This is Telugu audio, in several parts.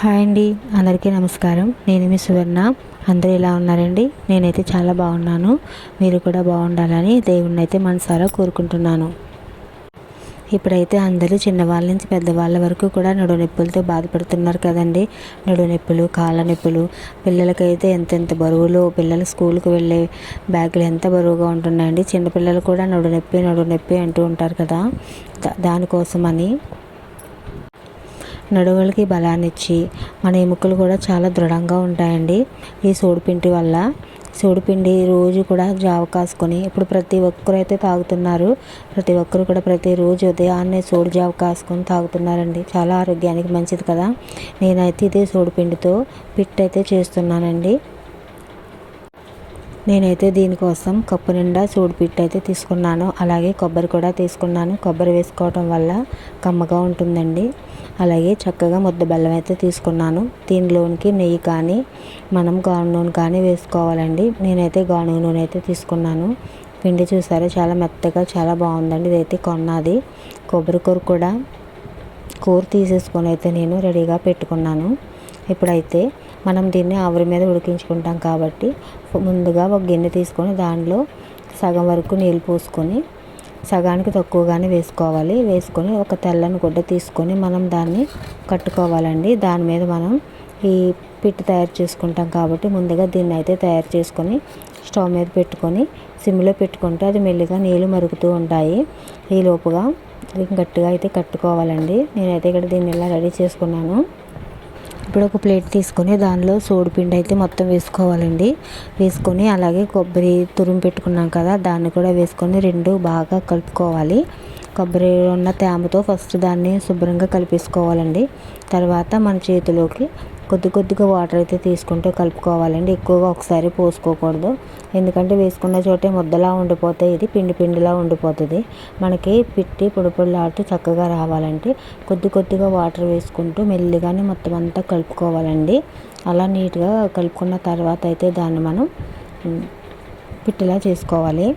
హాయ్ అండి. అందరికీ నమస్కారం. నేను మీ సువర్ణ. అందరూ ఎలా ఉన్నారండి? నేనైతే చాలా బాగున్నాను. మీరు కూడా బాగుండాలని దేవుణ్ణి అయితే మనసారా కోరుకుంటున్నాను. ఇప్పుడైతే అందరూ చిన్నవాళ్ళ నుంచి పెద్దవాళ్ళ వరకు కూడా నడు నొప్పులతో బాధపడుతున్నారు కదండి. నడు నొప్పులు కాళ్ళ నొప్పులు పిల్లలకైతే ఎంతెంత బరువులు పిల్లలు స్కూల్కి వెళ్ళే బ్యాగులు ఎంత బరువుగా ఉంటున్నాయండి. చిన్నపిల్లలు కూడా నడు నొప్పి నడు నొప్పి అంటూ ఉంటారు కదా. దా దానికోసమని నడువులకి బలాన్నిచ్చి మన ఎముకలు కూడా చాలా దృఢంగా ఉంటాయండి. ఈ సోడిపిండి వల్ల సోడిపిండి రోజు కూడా జావ కాసుకొని ఇప్పుడు ప్రతి ఒక్కరు అయితే తాగుతున్నారు. ప్రతి ఒక్కరు కూడా ప్రతిరోజు ఉదయాన్నే సోడి జావ కాసుకొని తాగుతున్నారండి. చాలా ఆరోగ్యానికి మంచిది కదా. నేనైతే ఇదే సోడిపిండితో పిట్ అయితే చేస్తున్నానండి. నేనైతే దీనికోసం కప్పు నిండా సూడిపిట్టు అయితే తీసుకున్నాను. అలాగే కొబ్బరి కూడా తీసుకున్నాను. కొబ్బరి వేసుకోవటం వల్ల కమ్మగా ఉంటుందండి. అలాగే చక్కగా ముద్ద బెల్లం అయితే తీసుకున్నాను. దీనిలోనికి నెయ్యి కానీ మనం గాను నూనె కానీ వేసుకోవాలండి. నేనైతే గాను నూనె అయితే తీసుకున్నాను. పిండి చూసారా? చాలా మెత్తగా చాలా బాగుందండి. ఇదైతే కొన్నది. కొబ్బరి కూర కూడా కూర తీసేసుకొని అయితే నేను రెడీగా పెట్టుకున్నాను. ఇప్పుడైతే మనం దీన్ని ఆవిరి మీద ఉడికించుకుంటాం కాబట్టి ముందుగా ఒక గిన్నె తీసుకొని దానిలో సగం వరకు నీళ్ళు పోసుకొని సగానికి తక్కువగానే వేసుకోవాలి. వేసుకొని ఒక తెల్లని గుడ్డ తీసుకొని మనం దాన్ని కట్టుకోవాలండి. దాని మీద మనం ఈ పిట్టు తయారు చేసుకుంటాం కాబట్టి ముందుగా దీన్ని అయితే తయారు చేసుకొని స్టవ్ మీద పెట్టుకొని సిమ్లో పెట్టుకుంటే అది మెల్లిగా నీళ్ళు మరుగుతూ ఉంటాయి. ఈ లోపుగా గట్టిగా అయితే కట్టుకోవాలండి. నేనైతే ఇక్కడ దీన్ని ఇలా రెడీ చేసుకున్నాను. ఇప్పుడు ఒక ప్లేట్ తీసుకొని దానిలో సోడిపిండి అయితే మొత్తం వేసుకోవాలండి. వేసుకొని అలాగే కొబ్బరి తురుము పెట్టుకున్నాం కదా దాన్ని కూడా వేసుకొని రెండు బాగా కలుపుకోవాలి. కొబ్బరి ఉన్న తేమతో ఫస్ట్ దాన్ని శుభ్రంగా కలిపేసుకోవాలండి. తర్వాత మన చేతిలోకి కొద్ది కొద్దిగా వాటర్ అయితే తీసుకుంటూ కలుపుకోవాలండి. ఎక్కువగా ఒకసారి పోసుకోకూడదు. ఎందుకంటే వేసుకున్న చోటే ముద్దలా ఉండిపోతాయి. ఇది పిండి పిండిలా ఉండిపోతుంది. మనకి పిట్టి పొడి పొడిలాడుతూ చక్కగా రావాలంటే కొద్ది కొద్దిగా వాటర్ వేసుకుంటూ మెల్లిగానే మొత్తం అంతా కలుపుకోవాలండి. అలా నీట్గా కలుపుకున్న తర్వాత అయితే దాన్ని మనం పిట్టిలా చేసుకోవాలి.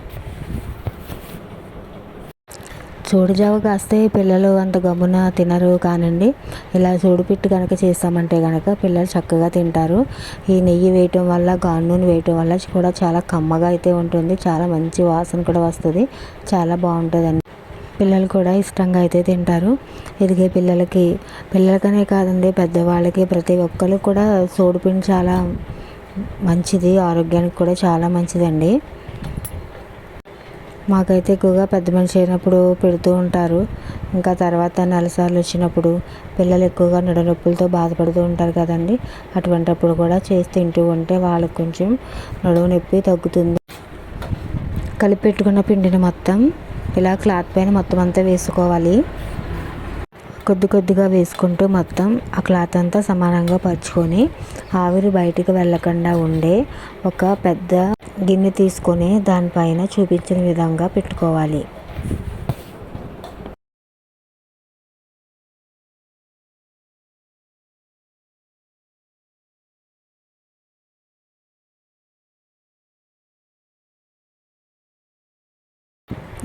చూడుజావ కాస్తే పిల్లలు అంత గమ్మున తినరు కానండి. ఇలా చూడుపిట్టు కనుక చేస్తామంటే కనుక పిల్లలు చక్కగా తింటారు. ఈ నెయ్యి వేయటం వల్ల గాను వేయటం వల్ల కూడా చాలా కమ్మగా అయితే ఉంటుంది. చాలా మంచి వాసన కూడా వస్తుంది. చాలా బాగుంటుందండి. పిల్లలు కూడా ఇష్టంగా అయితే తింటారు. ఎదిగే పిల్లలకి పిల్లలకనే కాదండి పెద్దవాళ్ళకి ప్రతి ఒక్కరు కూడా సోడిపిండి చాలా మంచిది. ఆరోగ్యానికి కూడా చాలా మంచిదండి. మాకైతే ఎక్కువగా పెద్ద మనిషి అయినప్పుడు పెడుతూ ఉంటారు. ఇంకా తర్వాత నెలసార్లు వచ్చినప్పుడు పిల్లలు ఎక్కువగా నడునొప్పులతో బాధపడుతూ ఉంటారు కదండి. అటువంటప్పుడు కూడా చేసి తింటూ ఉంటే వాళ్ళకి కొంచెం నడువు నొప్పి తగ్గుతుంది. కలిపి పెట్టుకున్న పిండిని మొత్తం ఇలా క్లాత్ పైన మొత్తం అంతా వేసుకోవాలి. కొద్ది కొద్దిగా వేసుకుంటూ మొత్తం ఆ క్లాత్ అంతా సమానంగా పరుచుకొని ఆవిరి బయటికి వెళ్ళకుండా ఉండే ఒక పెద్ద గిన్నె తీసుకొని దానిపైన చూపించిన విధంగా పెట్టుకోవాలి.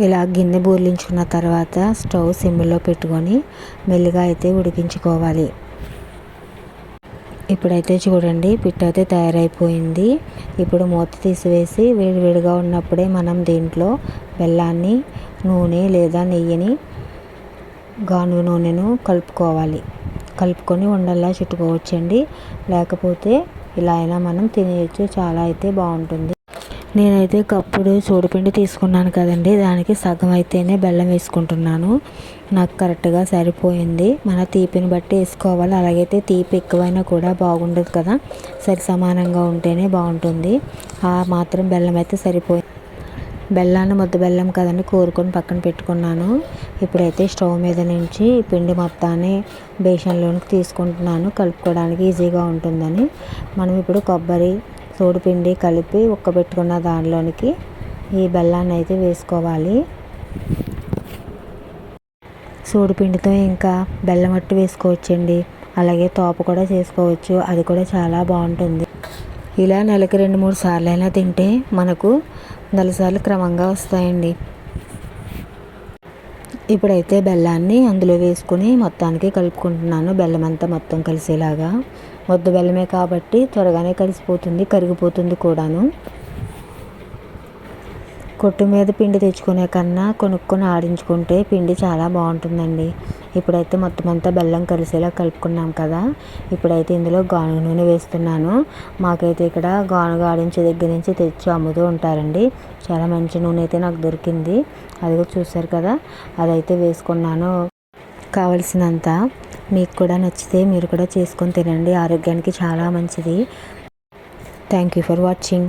ఇలా గిన్నె బోర్లించుకున్న తర్వాత స్టవ్ సిమ్లో పెట్టుకొని మెల్లిగా అయితే ఉడికించుకోవాలి. ఇప్పుడైతే చూడండి పిట్ట అయితే తయారైపోయింది. ఇప్పుడు మూత తీసివేసి వేడివేడిగా ఉన్నప్పుడే మనం దీంట్లో బెల్లాన్ని నూనె లేదా నెయ్యిని గాను నూనెను కలుపుకోవాలి. కలుపుకొని ఉండల్లా చుట్టుకోవచ్చండి. లేకపోతే ఇలా అయినా మనం తినేయచ్చు చాలా అయితే బాగుంటుంది. నేనైతే కప్పుడు సోడిపిండి తీసుకున్నాను కదండి. దానికి సగం అయితేనే బెల్లం వేసుకుంటున్నాను. నాకు కరెక్ట్గా సరిపోయింది. మన తీపిని బట్టి వేసుకోవాలి. అలాగైతే తీపి ఎక్కువైనా కూడా బాగుండదు కదా. సరి సమానంగా ఉంటేనే బాగుంటుంది. ఆ మాత్రం బెల్లం అయితే సరిపోయింది బెల్లాన్ని ముద్ద బెల్లం కదండి కోరుకొని పక్కన పెట్టుకున్నాను. ఇప్పుడైతే స్టవ్ మీద నుంచి పిండి మొత్తాన్ని బేషన్లోనికి తీసుకుంటున్నాను. కలుపుకోవడానికి ఈజీగా ఉంటుందని. మనం ఇప్పుడు కొబ్బరి పిండి కలిపి ఉక్కబెట్టుకున్న దానిలోనికి ఈ బెల్లాన్ని అయితే వేసుకోవాలి. పిండితో ఇంకా బెల్లం అట్టు వేసుకోవచ్చండి. అలాగే తోప కూడా చేసుకోవచ్చు. అది కూడా చాలా బాగుంటుంది. ఇలా నెలకి రెండు మూడు సార్లు అయినా తింటే మనకు నెలసార్లు క్రమంగా వస్తాయండి. ఇప్పుడైతే బెల్లాన్ని అందులో వేసుకొని మొత్తానికి కలుపుకుంటున్నాను. బెల్లం అంతా మొత్తం కలిసేలాగా. మొద్దు బెల్లమే కాబట్టి త్వరగానే కలిసిపోతుంది కరిగిపోతుంది కూడాను. కొట్టు మీద పిండి తెచ్చుకునే కన్నా కొనుక్కొని ఆడించుకుంటే పిండి చాలా బాగుంటుందండి. ఇప్పుడైతే మొత్తం అంతా బెల్లం కలిసేలా కలుపుకున్నాం కదా. ఇప్పుడైతే ఇందులో గానుగ నూనె వేస్తున్నాను. మాకైతే ఇక్కడ గానుగ ఆడించే దగ్గర నుంచి తెచ్చి అమ్ముతూ ఉంటారండి. చాలా మంచి నూనె అయితే నాకు దొరికింది. అది చూసారు కదా అదైతే వేసుకున్నాను. కావలసినంత మీకు కూడా నచ్చితే మీరు కూడా చేసుకొని తినండి. ఆరోగ్యానికి చాలా మంచిది. Thank you for watching